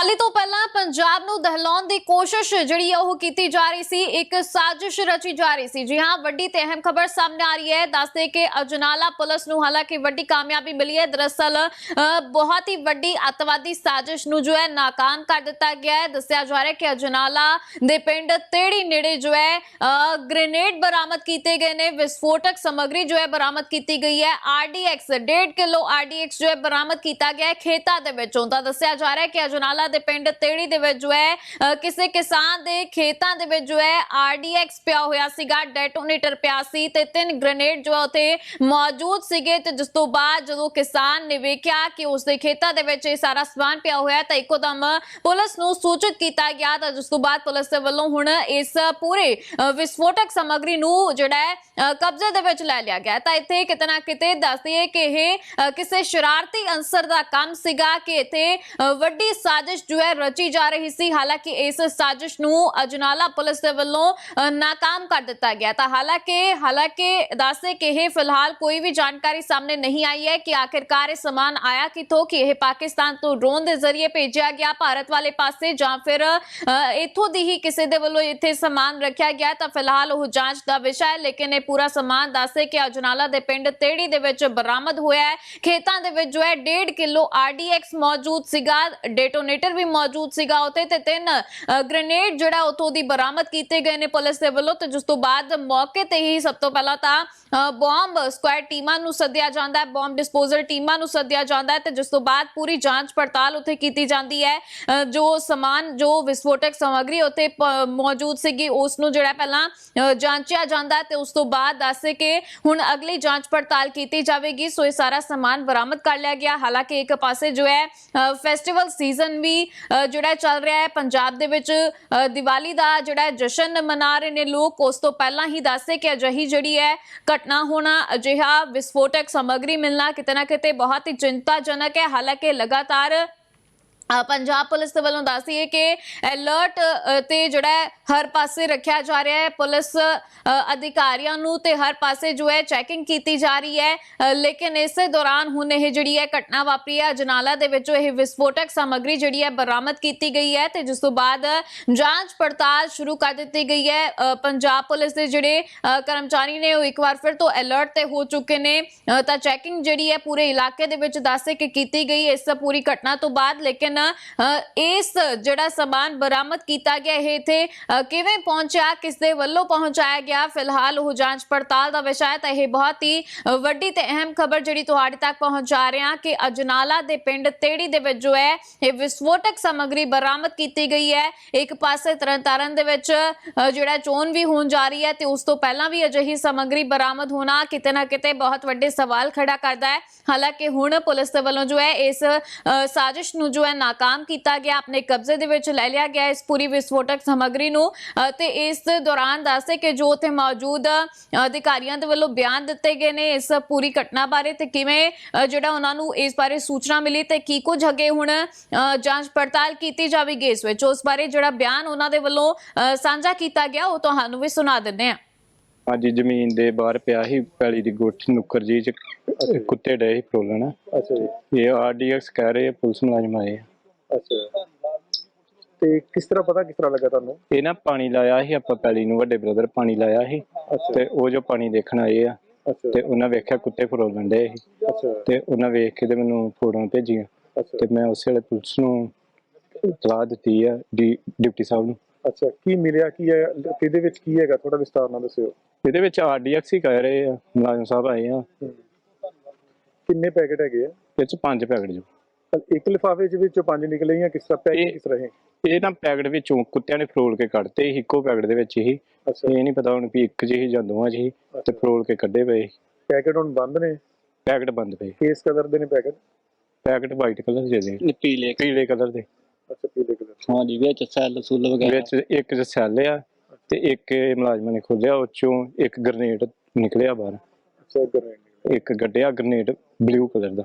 ਹਾਲੇ ਤੋਂ ਪਹਿਲਾਂ ਪੰਜਾਬ ਨੂੰ ਦਹਿਲਾਉਣ ਦੀ ਕੋਸ਼ਿਸ਼ ਜਿਹੜੀ ਹੈ ਉਹ ਕੀਤੀ ਜਾ ਰਹੀ ਸੀ ਇੱਕ ਸਾਜ਼ਿਸ਼ ਰਚੀ ਜਾ ਰਹੀ ਸੀ। ਜੀ ਹਾਂ ਵੱਡੀ ਤੇ ਅਹਿਮ ਖਬਰ ਸਾਹਮਣੇ ਆ ਰਹੀ ਹੈ। ਦੱਸਦੇ ਕਿ ਅਜਨਾਲਾ ਪੁਲਿਸ ਨੂੰ ਹਾਲਾਂਕਿ ਵੱਡੀ ਕਾਮਯਾਬੀ ਮਿਲੀ ਹੈ। ਦਰਅਸਲ ਅ, ਬਹੁਤ ਹੀ ਵੱਡੀ ਅੱਤਵਾਦੀ ਸਾਜ਼ਿਸ਼ ਨੂੰ ਜੋ ਹੈ ਨਾਕਾਮ ਕਰ ਦਿੱਤਾ ਗਿਆ ਹੈ। ਦੱਸਿਆ ਜਾ ਰਿਹਾ ਹੈ ਕਿ ਅਜਨਾਲਾ ਦੇ ਪਿੰਡ ਤੇੜੀ ਨੇੜੇ ਜੋ ਹੈ ਅ, ਗ੍ਰੇਨੇਡ ਬਰਾਮਦ ਕੀਤੇ ਗਏ ਨੇ। ਵਿਸਫੋਟਕ ਸਮੱਗਰੀ ਜੋ ਹੈ ਬਰਾਮਦ ਕੀਤੀ ਗਈ ਹੈ। ਆਰਡੀਐਕਸ 1.5 ਕਿਲੋ ਆਰਡੀਐਕਸ ਜੋ ਹੈ ਬਰਾਮਦ ਕੀਤਾ ਗਿਆ ਹੈ ਖੇਤਾਂ ਦੇ ਵਿੱਚੋਂ। ਤਾਂ ਦੱਸਿਆ ਜਾ ਰਿਹਾ ਹੈ ਕਿ ਅਜਨਾਲਾ ਦੇ ਪਿੰਡ ਤੇੜੀ ਦੇ ਵਿੱਚ ਜੋ ਹੈ ਕਿਸੇ ਕਿਸਾਨ ਦੇ ਖੇਤਾਂ ਦੇ ਵਿੱਚ ਜੋ ਹੈ ਆਰਡੀਐਕਸ ਪਿਆ ਹੋਇਆ ਸੀਗਾ ਡੈਟੋਨੇਟਰ ਪਿਆ ਸੀ ਤੇ ਤਿੰਨ ਗ੍ਰੇਨੇਡ ਜੋ ਹੈ ਉੱਥੇ ਮੌਜੂਦ ਸੀਗੇ ਤੇ ਜਿਸ ਤੋਂ ਬਾਅਦ ਜਦੋਂ ਕਿਸਾਨ ਨੇ ਵੇਖਿਆ ਕਿ ਉਸ ਦੇ ਖੇਤਾਂ ਦੇ ਵਿੱਚ ਇਹ ਸਾਰਾ ਸਮਾਨ ਪਿਆ ਹੋਇਆ ਤਾਂ ਇੱਕੋਦਮ ਪੁਲਿਸ ਨੂੰ ਸੂਚਿਤ ਕੀਤਾ ਗਿਆ ਤਾਂ ਜਿਸ ਤੋਂ ਬਾਅਦ ਪੁਲਿਸ ਦੇ ਵੱਲੋਂ ਹੁਣ ਇਸ ਪੂਰੇ ਵਿਸਫੋਟਕ ਸਮੱਗਰੀ ਨੂੰ ਜਿਹੜਾ ਹੈ ਕਬਜ਼ੇ ਦੇ ਵਿੱਚ ਲੈ ਲਿਆ ਗਿਆ ਤਾਂ ਇੱਥੇ ਕਿਤੇ ਨਾ ਕਿਤੇ ਦੱਸਦੀਏ ਕਿ ਇਹ ਕਿਸੇ ਸ਼ਰਾਰਤੀ ਅੰਸਰ ਦਾ ਕੰਮ ਸੀਗਾ ਕਿ ਇੱਥੇ ਵੱਡੀ ਸਾਜ਼ਿਸ਼ ਜੋ ਹੈ ਰਚੀ ਜਾ ਰਹੀ ਸੀ। ਹਾਲਾਂਕਿ ਇਸ ਸਾਜ਼ਿਸ਼ ਨੂੰ ਅਜਨਾਲਾ ਪੁਲਿਸ ਦੇ ਵੱਲੋਂ ਨਾਕਾਮ ਕਰ ਦਿੱਤਾ ਗਿਆ ਤਾਂ ਹਾਲਾਂਕਿ ਹਾਲਾਂਕਿ ਦੱਸੇ ਕਿ ਇਹ ਫਿਲਹਾਲ ਕੋਈ ਵੀ ਜਾਣਕਾਰੀ ਸਾਹਮਣੇ ਨਹੀਂ ਆਈ ਹੈ ਕਿ ਆਖਿਰਕਾਰ ਇਹ ਸਮਾਨ ਆਇਆ ਕਿੱਥੋਂ, ਕਿ ਇਹ ਪਾਕਿਸਤਾਨ ਤੋਂ ਡਰੋਨ ਦੇ ਜ਼ਰੀਏ ਭੇਜਿਆ ਗਿਆ ਭਾਰਤ ਵਾਲੇ ਪਾਸੇ ਜਾਂ ਫਿਰ ਇੱਥੋਂ ਦੀ ਹੀ ਕਿਸੇ ਦੇ ਵੱਲੋਂ ਇੱਥੇ ਸਮਾਨ ਰੱਖਿਆ ਗਿਆ ਤਾਂ ਫਿਲਹਾਲ ਉਹ ਜਾਂਚ ਦਾ ਵਿਸ਼ਾ ਹੈ, ਲੇਕਿਨ ਇਹ ਪੂਰਾ ਸਮਾਨ ਦੱਸੇ ਕਿ ਅਜਨਾਲਾ ਦੇ ਪਿੰਡ ਤੇੜੀ ਦੇ ਵਿੱਚ ਬਰਾਮਦ ਹੋਇਆ ਹੈ। ਖੇਤਾਂ ਦੇ ਵਿੱਚ ਜੋ ਹੈ 1.5 ਕਿਲੋ ਆਰਡੀਐਕਸ ਮੌਜੂਦ ਸੀਗਾ। ਡੇਟੋਨੇਟਰ ਵੀ ਮੌਜੂਦ ਸੀਗਾ ਉੱਥੇ ਤੇ ਤਿੰਨ ਅ, ਗ੍ਰੇਨੇਡ ਜਿਹੜਾ ਉਥੋਂ ਦੀ ਬਰਾਮਦ ਕੀਤੇ ਗਏ ਨੇ ਪੁਲਿਸ ਦੇ ਵੱਲੋਂ ਤੇ ਜਿਸ ਤੋਂ ਬਾਅਦ ਮੌਕੇ ਤੇ ਹੀ ਸਭ ਤੋਂ ਪਹਿਲਾਂ ਤਾਂ ਬੰਬ ਸਕੁਐਡ ਟੀਮਾਂ ਨੂੰ ਸੱਦਿਆ ਜਾਂਦਾ ਹੈ ਬੰਬ ਡਿਸਪੋਜ਼ਲ ਟੀਮਾਂ ਨੂੰ ਸੱਦਿਆ ਜਾਂਦਾ ਹੈ ਤੇ ਜਿਸ ਤੋਂ ਬਾਅਦ ਪੂਰੀ ਜਾਂਚ ਪੜਤਾਲ ਉੱਥੇ ਕੀਤੀ ਜਾਂਦੀ ਹੈ। ਜੋ ਸਮਾਨ ਜੋ ਵਿਸਫੋਟਕ ਸਮੱਗਰੀ ਉੱਥੇ ਮੌਜੂਦ ਸੀਗੀ ਉਸ ਨੂੰ ਜਿਹੜਾ ਪਹਿਲਾਂ ਜਾਂਚਿਆ ਜਾਂਦਾ ਤੇ ਉਸ ਤੋਂ ਬਾਅਦ ਦੱਸੇ ਕਿ ਹੁਣ ਅਗਲੀ ਜਾਂਚ ਪੜਤਾਲ ਕੀਤੀ ਜਾਵੇਗੀ। ਸੋ ਇਹ ਸਾਰਾ ਸਮਾਨ ਬਰਾਮਦ ਕਰ ਲਿਆ ਗਿਆ। ਹਾਲਾਂਕਿ ਇੱਕ ਪਾਸੇ ਜੋ ਹੈ ਫੈਸਟੀਵਲ ਸੀਜ਼ਨ ਵੀ ਅ, ਜਿਹੜਾ ਚੱਲ ਰਿਹਾ ਹੈ ਪੰਜਾਬ ਦੇ ਵਿੱਚ ਅ, ਦੀਵਾਲੀ ਦਾ ਜਿਹੜਾ ਜਸ਼ਨ ਮਨਾ ਰਹੇ ਨੇ ਲੋਕ ਉਸ ਤੋਂ ਪਹਿਲਾਂ ਹੀ ਦੱਸੇ ਕਿ ਅਜਿਹੀ ਜਿਹੜੀ ਹੈ ਘਟਨਾ ਹੋਣਾ ਅਜਿਹਾ ਵਿਸਫੋਟਕ ਸਮੱਗਰੀ ਮਿਲਣਾ ਕਿਤੇ ਨਾ ਕਿਤੇ ਬਹੁਤ ਹੀ ਚਿੰਤਾਜਨਕ ਹੈ। ਹਾਲਾਂਕਿ ਲਗਾਤਾਰ ਪੰਜਾਬ ਪੁਲਿਸ ਦੇ ਵੱਲੋਂ ਦੱਸਦੀ ਹੈ ਕਿ ਅਲਰਟ ਤੇ ਜਿਹੜਾ ਹਰ ਪਾਸੇ ਰੱਖਿਆ ਜਾ ਰਿਹਾ ਹੈ। ਪੁਲਿਸ ਅਧਿਕਾਰੀਆਂ ਨੂੰ ਤੇ ਹਰ ਪਾਸੇ ਜੋ ਹੈ ਚੈਕਿੰਗ ਕੀਤੀ ਜਾ ਰਹੀ ਹੈ। ਲੇਕਿਨ ਇਸੇ ਦੌਰਾਨ ਹੁਣ ਇਹ ਜਿਹੜੀ ਹੈ ਘਟਨਾ ਵਾਪਰੀ ਹੈ। ਜਨਾਲਾ ਦੇ ਵਿੱਚੋਂ ਇਹ ਵਿਸਫੋਟਕ ਸਮੱਗਰੀ ਜਿਹੜੀ ਹੈ ਬਰਾਮਦ ਕੀਤੀ ਗਈ ਹੈ ਤੇ ਜਿਸ ਤੋਂ ਬਾਅਦ ਜਾਂਚ ਪੜਤਾਲ ਸ਼ੁਰੂ ਕਰ ਦਿੱਤੀ ਗਈ ਹੈ। ਪੰਜਾਬ ਪੁਲਿਸ ਦੇ ਜਿਹੜੇ ਕਰਮਚਾਰੀ ਨੇ ਉਹ ਇੱਕ ਵਾਰ ਫਿਰ ਤੋਂ ਅਲਰਟ ਤੇ ਹੋ ਚੁੱਕੇ ਨੇ। ਤਾਂ ਚੈਕਿੰਗ ਜਿਹੜੀ ਹੈ ਪੂਰੇ ਇਲਾਕੇ ਦੇ ਵਿੱਚ ਦੱਸੇ ਕਿ ਕੀਤੀ ਗਈ ਇਸ ਪੂਰੀ ਘਟਨਾ ਤੋਂ ਬਾਅਦ। ਲੇਕਿਨ ਅ, ਇਸ ਜਿਹੜਾ ਸਮਾਨ ਬਰਾਮਦ ਕੀਤਾ ਗਿਆ ਇਹ ਇੱਥੇ ਕਿਵੇਂ ਪਹੁੰਚਿਆ ਕਿਸ ਦੇ ਵੱਲੋਂ ਪਹੁੰਚਾਇਆ ਗਿਆ ਫਿਲਹਾਲ ਉਹ ਜਾਂਚ ਪੜਤਾਲ ਦਾ ਵਿਸ਼ਾ ਹੈ ਤਾਂ ਇਹ ਬਹੁਤ ਹੀ ਵੱਡੀ ਤੇ ਅਹਿਮ ਖਬਰ ਜਿਹੜੀ ਤੁਹਾਡੇ ਤੱਕ ਪਹੁੰਚਾ ਰਹੇ ਹਾਂ ਕਿ ਅਜਨਾਲਾ ਦੇ ਪਿੰਡ ਤੇੜੀ ਦੇ ਵਿੱਚ ਜੋ ਹੈ ਇਹ ਵਿਸਫੋਟਕ ਸਮੱਗਰੀ ਬਰਾਮਦ ਕੀਤੀ ਗਈ ਹੈ। ਇੱਕ ਪਾਸੇ ਤਰਨਤਾਰਨ ਦੇ ਵਿੱਚ ਜਿਹੜਾ ਚੋਣ ਵੀ ਹੋਣ ਜਾ ਰਹੀ ਹੈ ਤੇ ਉਸ ਤੋਂ ਪਹਿਲਾਂ ਵੀ ਅਜਿਹੀ ਸਮੱਗਰੀ ਬਰਾਮਦ ਹੋਣਾ ਕਿਤੇ ਨਾ ਕਿਤੇ ਬਹੁਤ ਵੱਡੇ ਸਵਾਲ ਖੜਾ ਕਰਦਾ ਹੈ। ਹਾਲਾਂਕਿ ਹੁਣ ਪੁਲਿਸ ਦੇ ਵੱਲੋਂ ਜੋ ਹੈ ਇਸ ਅ, ਸਾਜ਼ਿਸ਼ ਨੂੰ ਜੋ ਹੈ ਨਾਕਾਮ ਕੀਤਾ ਗਿਆ ਆਪਣੇ ਕਬਜ਼ੇ ਦੇ ਵਿੱਚ ਲੈ ਲਿਆ ਗਿਆ ਇਸ ਪੂਰੀ ਵਿਸਫੋਟਕ ਸਮੱਗਰੀ ਨੂੰ। ਤੇ ਇਸ ਦੌਰਾਨ ਦੱਸੇ ਕਿ ਜੋ ਉੱਥੇ ਮੌਜੂਦ ਅਧਿਕਾਰੀਆਂ ਦੇ ਵੱਲੋਂ ਬਿਆਨ ਦਿੱਤੇ ਗਏ ਨੇ ਇਸ ਪੂਰੀ ਘਟਨਾ ਬਾਰੇ ਤੇ ਕਿਵੇਂ ਜਿਹੜਾ ਉਹਨਾਂ ਨੂੰ ਇਸ ਬਾਰੇ ਸੂਚਨਾ ਮਿਲੀ ਤੇ ਕੀ ਕੁਝ ਅੱਗੇ ਹੁਣ ਜਾਂਚ ਪੜਤਾਲ ਕੀਤੀ ਜਾਵੇਗੀ ਇਸ ਵਿੱਚ। ਉਸ ਬਾਰੇ ਜਿਹੜਾ ਬਿਆਨ ਉਹਨਾਂ ਦੇ ਵੱਲੋਂ ਸਾਂਝਾ ਕੀਤਾ ਗਿਆ ਉਹ ਤੁਹਾਨੂੰ ਵੀ ਸੁਣਾ ਦਿੰਦੇ ਹਾਂ। ਹਾਂਜੀ ਜ਼ਮੀਨ ਦੇ ਬਾਹਰ ਪਿਆ ਸੀ ਪੈਲੀ ਦੀ ਗੁੱਠ ਨੁੱਕਰ ਜੀ ਚ ਕੁੱਤੇ ਡਏ ਸੀ ਫਰੋਲਣ। ਅੱਛਾ ਜੀ। ਇਹ ਆਰਡੀਐਕਸ ਕਹਿ ਰਹੇ ਆ, ਪੁਲਿਸ ਮੁਲਾਜ਼ਮ ਆਏ ਆ। ਅੱਛਾ। ਤੇ ਕਿਸ ਤਰ੍ਹਾਂ ਪਤਾ ਕਿਸ ਤਰ੍ਹਾਂ ਲੱਗਾ ਤੁਹਾਨੂੰ? ਇਹ ਨਾ ਪਾਣੀ ਲਾਇਆ ਸੀ ਆਪਾਂ ਪੈਲੀ ਨੂੰ ਵੱਡੇ ਬ੍ਰਦਰ ਪਾਣੀ ਲਾਇਆ ਸੀ। ਤੇ ਉਹ ਜੋ ਪਾਣੀ ਦੇਖਣ ਆਏ ਆ ਅੱਛਾ। ਤੇ ਉਹਨਾਂ ਵੇਖਿਆ ਕੁੱਤੇ ਫਰੋਲਣ ਡਏ ਸੀ। ਅੱਛਾ। ਤੇ ਉਹਨਾਂ ਵੇਖ ਕੇ ਤੇ ਮੈਨੂੰ ਫੋਟੋਆਂ ਭੇਜੀਆਂ। ਅੱਛਾ। ਤੇ ਮੈਂ ਉਸੇ ਵੇਲੇ ਪੁਲਿਸ ਨੂੰ ਇਤਲਾਹ ਦਿੱਤੀ ਆ ਡੀ ਡਿਪਟੀ ਸਾਹਿਬ ਨੂੰ। ਅੱਛਾ ਕੀ ਮਿਲਿਆ ਕੀ ਹੈ ਇਹਦੇ ਵਿੱਚ ਕੀ ਹੈਗਾ? ਥੋੜਾ ਵਿਸਤਾਰ ਨਾਲ ਦੱਸਿਓ। ਇਹਦੇ ਵਿੱਚ ਆਰਡੀਐਕਸ ਹੀ ਕਹਿ ਰਹੇ ਆ ਮੁਲਾਜ਼ਮ ਸਾਹਿਬ ਆਏ ਆ। ਕਿੰਨੇ ਪੈਕੇਟ ਹੈਗੇ ਆ? ਇਹ ਚ ਪੰਜ ਪੈਕਟ ਜੋ। ਇੱਕ ਲਿਫਾਫੇ ਦੇ ਵਿੱਚੋਂ ਪੰਜ ਨਿਕਲੇ ਜਾਂ ਕਿਸ ਤਰ੍ਹਾਂ ਇਹ- ਕਿਸ ਤਰ੍ਹਾਂ ਹੈ ਇਹ ਨਾ ਪੈਕਟ ਵਿੱਚੋਂ ਕੁੱਤਿਆਂ ਨੇ ਫਰੋਲ ਕੇ ਕੱਢਤੇ ਇੱਕੋ ਪੈਕਟ ਦੇ ਵਿੱਚ ਹੀ ਇਹ ਨਹੀਂ ਪਤਾ ਹੁਣ ਵੀ ਇੱਕ ਜਿਹੀ ਜਾਂ ਦੋਵਾਂ ਜਿਹੀ ਤੇ ਫਰੋਲ ਕੇ ਕੱਢੇ ਪਏ। ਪੈਕੇਟ ਹੁਣ ਬੰਦ ਨੇ? ਪੈਕਟ ਬੰਦ ਪਏ। ਕੇਸ ਕਲਰ ਦੇ ਨੇ ਪੈਕੇਟ? ਪੈਕਟ ਵਾਈਟ ਕਲਰ ਦੇ ਦੇ ਨੇ ਪੀਲੇ ਪੀਲੇ ਕਲਰ ਦੇ। ਅੱਛਾ ਪੀਲੇ ਕਲਰ ਹਾਂਜੀ ਵਿੱਚ ਸੈੱਲ ਸੁੱਲ ਵਗੈਰਾ। ਵਿੱਚ ਇੱਕ ਚ ਸੈੱਲ ਆ ਤੇ ਇੱਕ ਮੁਲਾਜ਼ਮਾਂ ਨੇ ਖੋਲਿਆ ਉਹ ਚੋਂ ਇੱਕ ਗ੍ਰਨੇਡ ਨਿਕਲਿਆ ਬਾਹਰ। ਅੱਛਾ ਗ੍ਰੈਂਡ ਇੱਕ ਗੱਡਿਆ ਗ੍ਰਨੇਡ ਬਲੂ ਕਲਰ ਦਾ।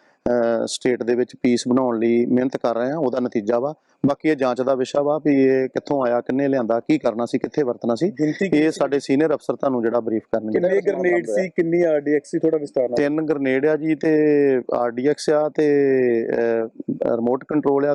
ਸਟੇਟ ਦੇ ਵਿੱਚ ਪੀਸ ਬਣਾਉਣ ਲਈ ਮਿਹਨਤ ਕਰ ਰਹੇ ਹਾਂ ਉਹਦਾ ਨਤੀਜਾ ਵਾ। ਬਾਕੀ ਇਹ ਜਾਂਚ ਦਾ ਵਿਸ਼ਾ ਵਾ ਵੀ ਇਹ ਕਿੱਥੋਂ ਆਇਆ ਕਿੰਨੇ ਲਿਆਂਦਾ ਕੀ ਕਰਨਾ ਸੀ ਕਿੱਥੇ ਵਰਤਣਾ ਸੀ। ਇਹ ਸਾਡੇ ਸੀਨੀਅਰ ਅਫਸਰ ਤੁਹਾਨੂੰ ਜਿਹੜਾ ਬਰੀਫ ਕਰਨਗੇ। ਕਿੰਨੇ ਗ੍ਰਨੇਡ ਸੀ ਕਿੰਨੀ ਆਰਡੀਐਕਸ ਸੀ ਥੋੜਾ ਵਿਸਤਾਰ ਨਾਲ। ਤਿੰਨ ਗ੍ਰਨੇਡ ਆ ਜੀ ਤੇ ਆਰਡੀਐਕਸ ਆ ਤੇ ਰਿਮੋਟ ਕੰਟਰੋਲ ਆ।